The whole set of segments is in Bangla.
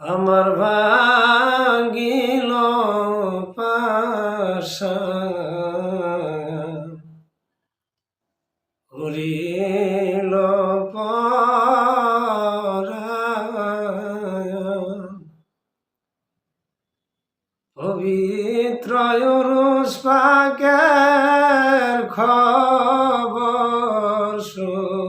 আমার ভাগিল পাশা উড়িল। পবিত্র রুষ পাকের খবর শুনিয়া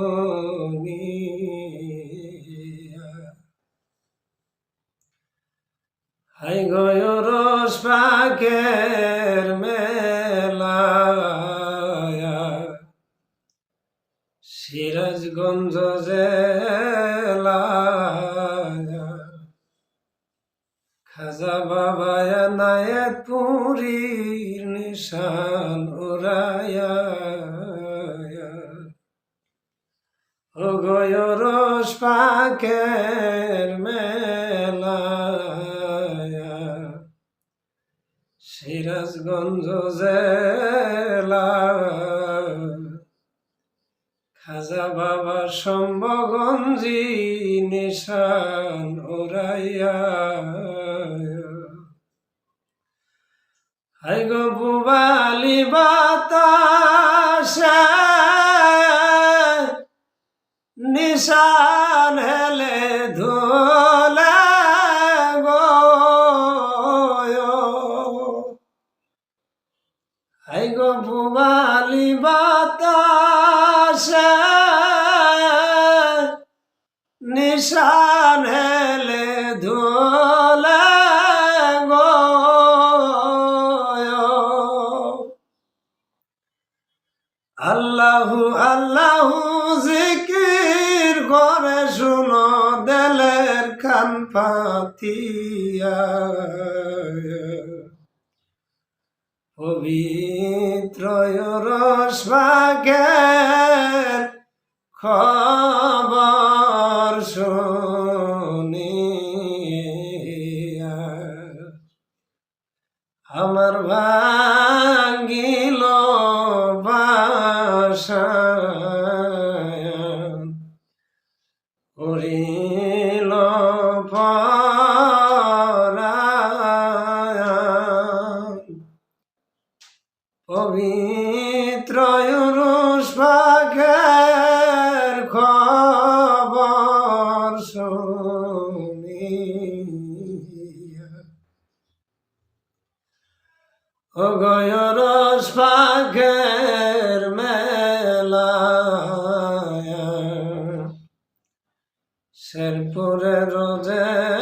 সিরাজগঞ্জ জেলায়া খাজা বাবায়া নায়াত পুরীর নিশান উড়ায়া। ও গয়রস পাকের মেলায়া। সিরাজগঞ্জ জেলা খাজা বাবা সম্ভগঞ্জি নিশান ওরাইয়া। হাই গো বুবালি বাতাসে, নিশান হেলে ধোলে গো। হাই গো বুবালি নিশান হেলে ধোলে গো। আল্লাহু আল্লাহু জিকির করে শুনো দেলের কান পাতিয়া পবিত্র রসভাগের খবর শুনিয়া পবিত্র রুষ পাখের খবর শুনিয়া। ও গয়রস পাখের মেলা শেরপুরে রোজেলা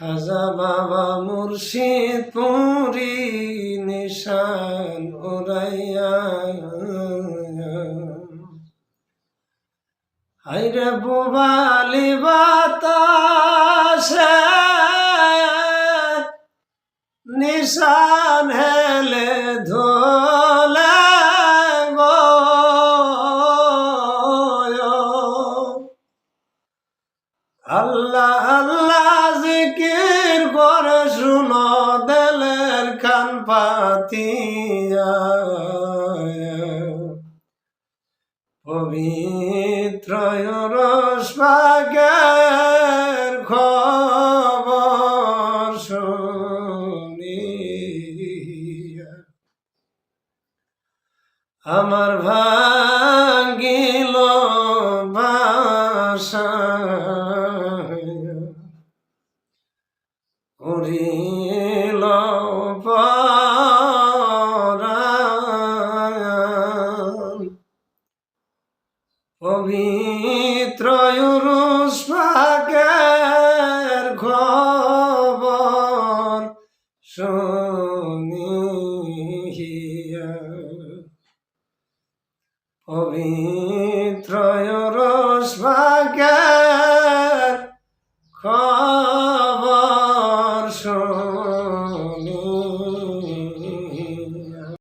খাজা বাবা মুর্শিদ পুরি নিশান উড়াইয়া। হাইরে বুবালি বাতাসে নিশান হেলে ধোলে আল্লাহ আল্লাহ জিকির করে শুনো, দেলের কান পাতিয়া। পবিত্র রসভাগের খবর শুনিয়া। আমার ভাঙ্গিল বাসা পরায়ণ। পবিত্র রুষ পাকের খবর শুনিয়া পবিত্র রস